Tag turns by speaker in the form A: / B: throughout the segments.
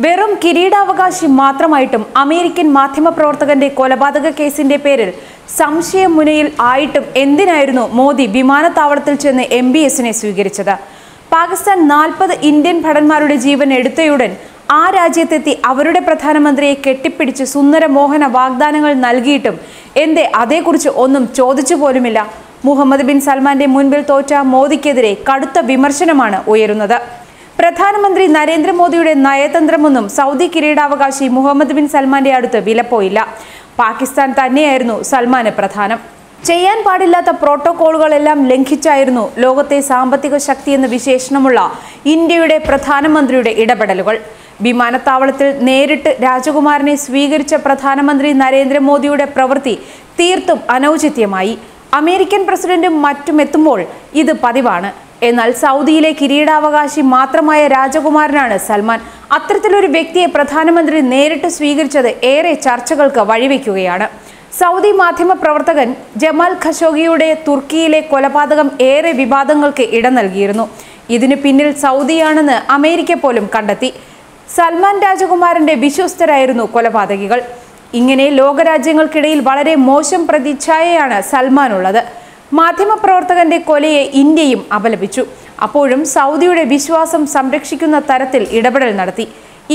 A: വെറും കിരീടാവകാശി മാത്രമായിട്ടും അമേരിക്കൻ മാധ്യമപ്രവർത്തകന്റെ കൊലപാതക കേസിന്റെ പേരിൽ സംശയം മുനയിൽ ആയിട്ടും എന്തിനായിരുന്നു മോദി വിമാനത്താവളത്തിൽ ചെന്ന് എം ബി എസിനെ സ്വീകരിച്ചത്? പാകിസ്ഥാൻ നാൽപ്പത് ഇന്ത്യൻ ഭടന്മാരുടെ ജീവൻ എടുത്തയുടൻ ആ രാജ്യത്തെത്തി അവരുടെ പ്രധാനമന്ത്രിയെ കെട്ടിപ്പിടിച്ച് സുന്ദര മോഹന വാഗ്ദാനങ്ങൾ നൽകിയിട്ടും എന്തേ അതേക്കുറിച്ച് ഒന്നും ചോദിച്ചു പോലുമില്ല. മുഹമ്മദ് ബിൻ സൽമാന്റെ മുൻപിൽ തോറ്റ മോദിക്കെതിരെ കടുത്ത വിമർശനമാണ് ഉയരുന്നത്. പ്രധാനമന്ത്രി നരേന്ദ്രമോദിയുടെ നയതന്ത്രമൊന്നും സൗദി കിരീടാവകാശി മുഹമ്മദ് ബിൻ സൽമാന്റെ അടുത്ത് വിലപ്പോയില്ല. പാകിസ്ഥാൻ തന്നെയായിരുന്നു സൽമാന് പ്രധാനം. ചെയ്യാൻ പാടില്ലാത്ത പ്രോട്ടോകോളുകളെല്ലാം ലംഘിച്ചായിരുന്നു ലോകത്തെ സാമ്പത്തിക ശക്തി എന്ന വിശേഷണമുള്ള ഇന്ത്യയുടെ പ്രധാനമന്ത്രിയുടെ ഇടപെടലുകൾ. വിമാനത്താവളത്തിൽ നേരിട്ട് രാജകുമാരനെ സ്വീകരിച്ച പ്രധാനമന്ത്രി നരേന്ദ്രമോദിയുടെ പ്രവൃത്തി തീർത്തും അനൗചിത്യമായി. അമേരിക്കൻ പ്രസിഡന്റും മറ്റും എത്തുമ്പോൾ ഇത് പതിവാണ്. എന്നാൽ സൗദിയിലെ കിരീടാവകാശി മാത്രമായ രാജകുമാരനാണ് സൽമാൻ. അത്തരത്തിലൊരു വ്യക്തിയെ പ്രധാനമന്ത്രി നേരിട്ട് സ്വീകരിച്ചത് ഏറെ ചർച്ചകൾക്ക് വഴിവെക്കുകയാണ്. സൗദി മാധ്യമ പ്രവർത്തകൻ ജമാൽ ഖഷോഗിയുടെ തുർക്കിയിലെ കൊലപാതകം ഏറെ വിവാദങ്ങൾക്ക് ഇട നൽകിയിരുന്നു. ഇതിന് പിന്നിൽ സൗദിയാണെന്ന് അമേരിക്ക പോലും കണ്ടെത്തി. സൽമാൻ രാജകുമാരന്റെ വിശ്വസ്തരായിരുന്നു കൊലപാതകികൾ. ഇങ്ങനെ ലോകരാജ്യങ്ങൾക്കിടയിൽ വളരെ മോശം പ്രതിച്ഛായയാണ് സൽമാനുള്ളത്. മാധ്യമപ്രവർത്തകന്റെ കൊലയെ ഇന്ത്യയും അപലപിച്ചു. അപ്പോഴും സൗദിയുടെ വിശ്വാസം സംരക്ഷിക്കുന്ന തരത്തിൽ ഇടപെടൽ നടത്തി.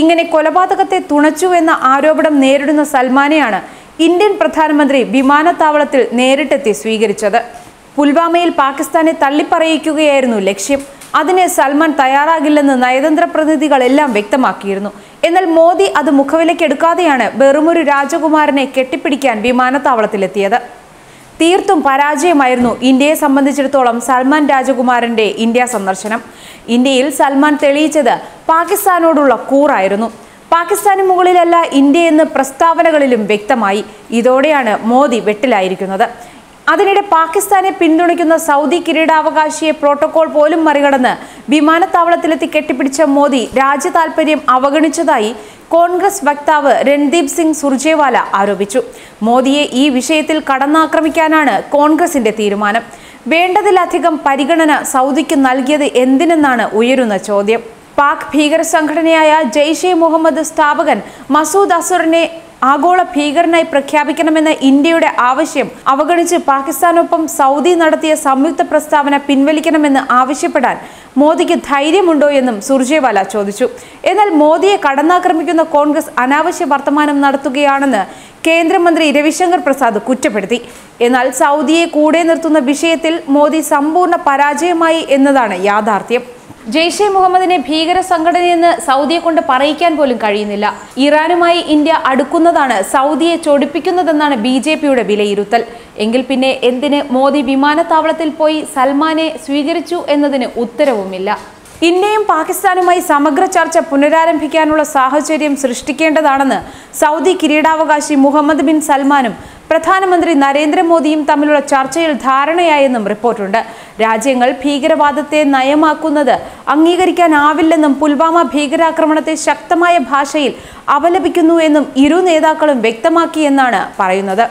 A: ഇങ്ങനെ കൊലപാതകത്തെ തുണച്ചു എന്ന ആരോപണം നേരിടുന്ന സൽമാനെയാണ് ഇന്ത്യൻ പ്രധാനമന്ത്രി വിമാനത്താവളത്തിൽ നേരിട്ടെത്തി സ്വീകരിച്ചത്. പുൽവാമയിൽ പാകിസ്ഥാനെ തള്ളിപ്പറയിക്കുകയായിരുന്നു ലക്ഷ്യം. അതിന് സൽമാൻ തയ്യാറാകില്ലെന്ന് നയതന്ത്ര പ്രതിനിധികളെല്ലാം വ്യക്തമാക്കിയിരുന്നു. എന്നാൽ മോദി അത് മുഖവിലക്കെടുക്കാതെയാണ് വെറുമൊരു രാജകുമാരനെ കെട്ടിപ്പിടിക്കാൻ വിമാനത്താവളത്തിലെത്തിയത്. തീർത്തും പരാജയമായിരുന്നു ഇന്ത്യയെ സംബന്ധിച്ചിടത്തോളം സൽമാൻ രാജകുമാരന്റെ ഇന്ത്യ സന്ദർശനം. ഇന്ത്യയിൽ സൽമാൻ തെളിയിച്ചത് പാകിസ്ഥാനോടുള്ള കൂറായിരുന്നു. പാകിസ്ഥാന് മുകളിലല്ല ഇന്ത്യ എന്ന് പ്രസ്താവനകളിലും വ്യക്തമായി. ഇതോടെയാണ് മോദി വെട്ടിലായിരിക്കുന്നത്. അതിനിടെ പാകിസ്ഥാനെ പിന്തുണയ്ക്കുന്ന സൗദി കിരീടാവകാശിയെ പ്രോട്ടോകോൾ പോലും മറികടന്ന് വിമാനത്താവളത്തിലെത്തി കെട്ടിപ്പിടിച്ച മോദി രാജ്യ താൽപര്യം അവഗണിച്ചതായി കോൺഗ്രസ് വക്താവ് രൺദീപ് സിംഗ് സുർജേവാല ആരോപിച്ചു. മോദിയെ ഈ വിഷയത്തിൽ കടന്നാക്രമിക്കാനാണ് കോൺഗ്രസിന്റെ തീരുമാനം. വേണ്ടതിലധികം പരിഗണന സൗദിക്ക് നൽകിയത് എന്തിനെന്നാണ് ഉയരുന്ന ചോദ്യം. പാക് ഭീകര സംഘടനയായ ജെയ്ഷെ മുഹമ്മദ് സ്ഥാപകൻ മസൂദ് അസറിനെ ആഗോള ഭീകരനായി പ്രഖ്യാപിക്കണമെന്ന ഇന്ത്യയുടെ ആവശ്യം അവഗണിച്ച് പാകിസ്ഥാനൊപ്പം സൗദി നടത്തിയ സംയുക്ത പ്രസ്താവന പിൻവലിക്കണമെന്ന് ആവശ്യപ്പെടാൻ മോദിക്ക് ധൈര്യമുണ്ടോ എന്നും സുർജേവാല ചോദിച്ചു. എന്നാൽ മോദിയെ കടന്നാക്രമിക്കുന്ന കോൺഗ്രസ് അനാവശ്യ വർത്തമാനം നടത്തുകയാണെന്ന് കേന്ദ്രമന്ത്രി രവിശങ്കർ പ്രസാദ് കുറ്റപ്പെടുത്തി. എന്നാൽ സൗദിയെ കൂടെ നിർത്തുന്ന വിഷയത്തിൽ മോദി സമ്പൂർണ പരാജയമായി എന്നതാണ് യാഥാർത്ഥ്യം. ജെയ്ഷെ മുഹമ്മദിനെ ഭീകര സംഘടനയെന്ന് സൗദിയെ കൊണ്ട് പറയിക്കാൻ പോലും കഴിയുന്നില്ല. ഇറാനുമായി ഇന്ത്യ അടുക്കുന്നതാണ് സൗദിയെ ചൊടിപ്പിക്കുന്നതെന്നാണ് ബി ജെ പിയുടെ വിലയിരുത്തൽ. എങ്കിൽ പിന്നെ എന്തിന് മോദി വിമാനത്താവളത്തിൽ പോയി സൽമാനെ സ്വീകരിച്ചു എന്നതിന് ഉത്തരവുമില്ല. ഇന്ത്യയും പാകിസ്ഥാനുമായി സമഗ്ര ചർച്ച പുനരാരംഭിക്കാനുള്ള സാഹചര്യം സൃഷ്ടിക്കേണ്ടതാണെന്ന് സൗദി കിരീടാവകാശി മുഹമ്മദ് ബിൻ സൽമാനും പ്രധാനമന്ത്രി നരേന്ദ്രമോദിയും തമ്മിലുള്ള ചർച്ചയിൽ ധാരണയായെന്നും റിപ്പോർട്ടുണ്ട്. രാജ്യങ്ങൾ ഭീകരവാദത്തെ നയമാക്കുന്നത് അംഗീകരിക്കാനാവില്ലെന്നും പുൽവാമ ഭീകരാക്രമണത്തെ ശക്തമായ ഭാഷയിൽ അപലപിക്കുന്നു എന്നും ഇരു നേതാക്കളും വ്യക്തമാക്കിയെന്നാണ് പറയുന്നത്.